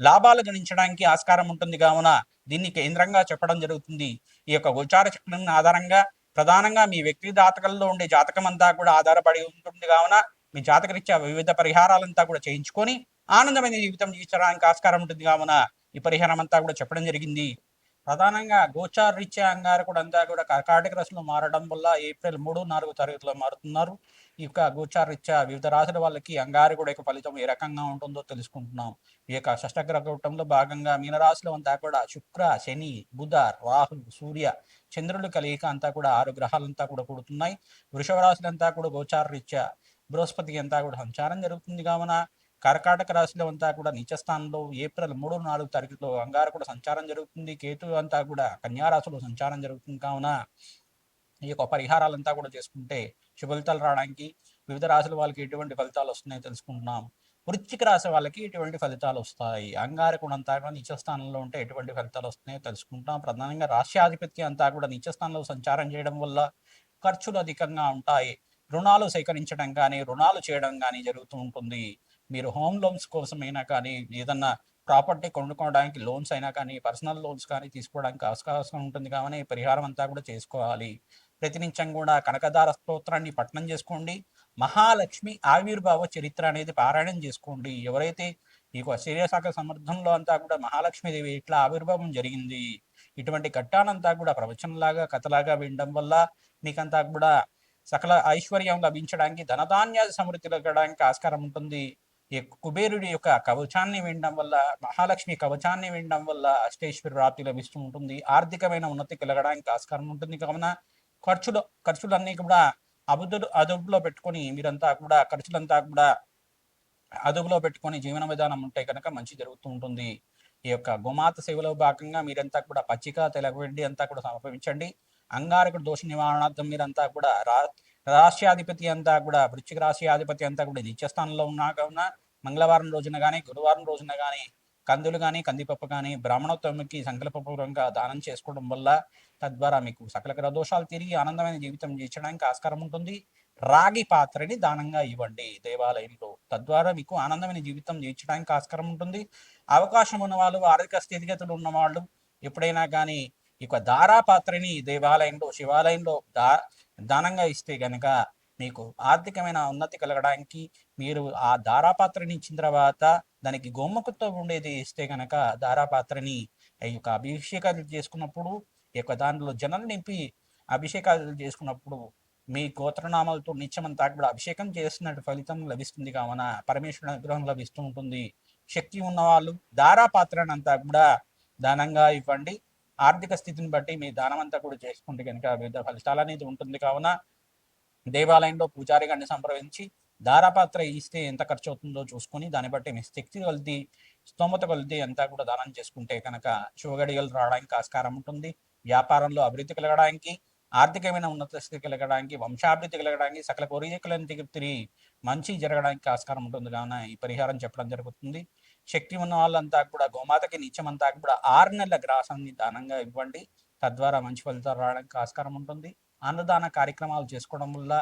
లాభాలు గణించడానికి ఆస్కారం ఉంటుంది. కావున దీన్ని కేంద్రంగా చెప్పడం జరుగుతుంది. ఈ యొక్క గోచార చక్రం ఆధారంగా ప్రధానంగా మీ వ్యక్తి జాతకంలో ఉండే జాతకం అంతా కూడా ఆధారపడి ఉంటుంది. కావున మీ జాతకరీత్యా వివిధ పరిహారాలంతా కూడా చేయించుకొని ఆనందమైన జీవితం జీవించడానికి ఆస్కారం ఉంటుంది. కావున ఈ పరిహారం అంతా కూడా చెప్పడం జరిగింది. ప్రధానంగా గోచార రీత్యా కూడా అంతా కూడా కర్కాటక రాశిలో మారడం వల్ల ఏప్రిల్ మూడు నాలుగు తరగతిలో మారుతున్నారు. ఈ యొక్క గోచార్ రీత్యా వివిధ రాశుల వాళ్ళకి అంగారకుడు యొక్క ఫలితం ఏ రకంగా ఉంటుందో తెలుసుకుంటున్నాం. ఈ యొక్క షష్టగ్రహంలో భాగంగా మీనరాశిలో అంతా కూడా శుక్ర శని బుధ రాహు సూర్య చంద్రులు కలియిక అంతా కూడా ఆరు గ్రహాలంతా కూడా కూడుతున్నాయి. వృషభ రాశులంతా కూడా గోచార రీత్యా బృహస్పతి అంతా కూడా సంచారం జరుగుతుంది కావున. కర్కాటక రాశిలో అంతా కూడా నీచస్థానంలో ఏప్రిల్ మూడు నాలుగు తారీఖులో అంగారకుడు సంచారం జరుగుతుంది. కేతు అంతా కూడా కన్యారాశిలో సంచారం జరుగుతుంది. కావున ఈ యొక్క పరిహారాలంతా కూడా చేసుకుంటే శుభలితాలు రావడానికి వివిధ రాశుల వాళ్ళకి ఎటువంటి ఫలితాలు వస్తున్నాయో తెలుసుకుంటున్నాం. వృశ్చిక రాశి వాళ్ళకి ఎటువంటి ఫలితాలు వస్తాయి? అంగారకుడు అంతా కూడా నీచ ఉంటే ఎటువంటి ఫలితాలు వస్తున్నాయో తెలుసుకుంటాం ప్రధానంగా రాష్ట్రాధిపత్యం అంతా కూడా నీచ సంచారం చేయడం వల్ల ఖర్చులు అధికంగా ఉంటాయి. రుణాలు సేకరించడం కానీ రుణాలు చేయడం కానీ జరుగుతూ ఉంటుంది. మీరు హోమ్ లోన్స్ కోసమైనా కానీ ఏదన్నా ప్రాపర్టీ కొనుక్కోవడానికి లోన్స్ అయినా కానీ పర్సనల్ లోన్స్ కానీ తీసుకోవడానికి అవకాశం ఉంటుంది కానీ పరిహారం అంతా కూడా చేసుకోవాలి. ప్రతినిత్యం కూడా కనకదార స్తోత్రాన్ని పఠనం చేసుకోండి. మహాలక్ష్మి ఆవిర్భావ చరిత్ర అనేది పారాయణం చేసుకోండి. ఎవరైతే ఈ శరీరశాఖ సమర్థంలో అంతా కూడా మహాలక్ష్మీదేవి ఇట్లా ఆవిర్భావం జరిగింది ఇటువంటి ఘట్టానంతా కూడా ప్రవచనలాగా కథలాగా వినడం వల్ల మీకంతా కూడా సకల ఐశ్వర్యం లభించడానికి ధనధాన్య సమృద్ధి కలగడానికి ఆస్కారం ఉంటుంది. ఈ కుబేరుడి యొక్క కవచాన్ని వినడం వల్ల మహాలక్ష్మి కవచాన్ని వినడం వల్ల అష్టేశ్వరి ప్రాప్తి లభిస్తూ ఉంటుంది. ఆర్థికమైన ఉన్నతి కలగడానికి ఆస్కారం ఉంటుంది. కావున ఖర్చులు ఖర్చులన్నీ కూడా అబుదు అదుపులో పెట్టుకొని మీరంతా కూడా ఖర్చులంతా కూడా అదుపులో పెట్టుకొని జీవన విధానం ఉంటే కనుక మంచి జరుగుతూ ఉంటుంది. ఈ యొక్క గోమాత సేవలో భాగంగా మీరంతా కూడా పచ్చిక తెలగవెండి అంతా కూడా సమర్పించండి. అంగారకుడు దోష నివారణార్థం మీరంతా కూడా రా రాష్ట్రాధిపతి అంతా కూడా వృశ్చిక రాష్ట్రాధిపతి అంతా కూడా నిత్యస్థానంలో ఉన్నా కావున మంగళవారం రోజున కానీ గురువారం రోజున కానీ కందులు కానీ కందిపప్పు కానీ బ్రాహ్మణోత్తమికి సంకల్పపూర్వకంగా దానం చేసుకోవడం వల్ల తద్వారా మీకు సకల దోషాలు తిరిగి ఆనందమైన జీవితం జీవించడానికి ఆస్కారం ఉంటుంది. రాగి పాత్రని దానంగా ఇవ్వండి దేవాలయంలో. తద్వారా మీకు ఆనందమైన జీవితం జీవించడానికి ఆస్కారం ఉంటుంది. అవకాశం ఉన్న వాళ్ళు ఆర్థిక స్థితిగతులు ఉన్నవాళ్ళు ఎప్పుడైనా కానీ ఈ దారా పాత్రని దేవాలయంలో శివాలయంలో దా దానంగా ఇస్తే గనక మీకు ఆర్థికమైన ఉన్నతి కలగడానికి మీరు ఆ దారాపాత్రని ఇచ్చిన తర్వాత దానికి గోముఖతో ఉండేది ఇస్తే గనక దారాపాత్రని ఈ యొక్క అభిషేకాలు చేసుకున్నప్పుడు ఈ యొక్క దానిలో జనం నింపి అభిషేకాలు చేసుకున్నప్పుడు మీ గోత్రనామాలతో నిత్యమంతా కూడా అభిషేకం చేసినట్టు ఫలితం లభిస్తుంది కావున పరమేశ్వరుడు అనుగ్రహం లభిస్తూ ఉంటుంది. శక్తి ఉన్నవాళ్ళు వాళ్ళు కూడా దానంగా ఇవ్వండి. ఆర్థిక స్థితిని బట్టి మీ దానం అంతా కూడా చేసుకుంటే కనుక వివిధ ఫలితాలు అనేది ఉంటుంది. కావున దేవాలయంలో పూజారి గారిని సంప్రదించి దారాపాత్ర ఇస్తే ఎంత ఖర్చు అవుతుందో చూసుకొని దాన్ని బట్టి మీ శక్తి కొలిది స్తోమత కొలిది అంతా కూడా దానం చేసుకుంటే కనుక శుభగడిగలు రావడానికి ఆస్కారం ఉంటుంది. వ్యాపారంలో అభివృద్ధి కలగడానికి ఆర్థికమైన ఉన్నత స్థితి కలగడానికి వంశాభివృద్ధి కలగడానికి సకల కోరికలను తిరిగి మంచి జరగడానికి ఆస్కారం ఉంటుంది. కావున ఈ పరిహారం చెప్పడం జరుగుతుంది. శక్తి ఉన్న వాళ్ళంతా కూడా గోమాతకి నిత్యమంతా కూడా ఆరు నెలల గ్రాసాన్ని దానంగా ఇవ్వండి. తద్వారా మంచి ఫలితాలు రావడానికి ఆస్కారం ఉంటుంది. అన్నదాన కార్యక్రమాలు చేసుకోవడం వల్ల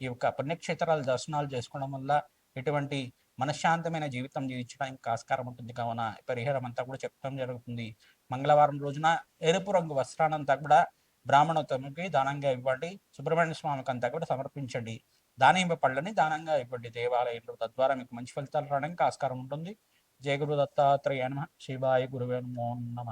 ఈ యొక్క పుణ్యక్షేత్రాల దర్శనాలు చేసుకోవడం వల్ల ఎటువంటి మనశ్శాంతమైన జీవితం జీవించడానికి ఆస్కారం ఉంటుంది. కావున పరిహారం అంతా కూడా చెప్పడం జరుగుతుంది. మంగళవారం రోజున ఎరుపు రంగు వస్త్రానంతా కూడా బ్రాహ్మణోత్తముకి దానంగా ఇవ్వండి. సుబ్రహ్మణ్య స్వామికి అంతా కూడా సమర్పించండి. దానిమ్మ పళ్ళని దానంగా ఇవ్వండి దేవాలయంలో. తద్వారా మీకు మంచి ఫలితాలు రావడానికి ఆస్కారం ఉంటుంది. జయ గురు దత్తాత్రేయ నమ. శివాయ గురువే నమో నమ.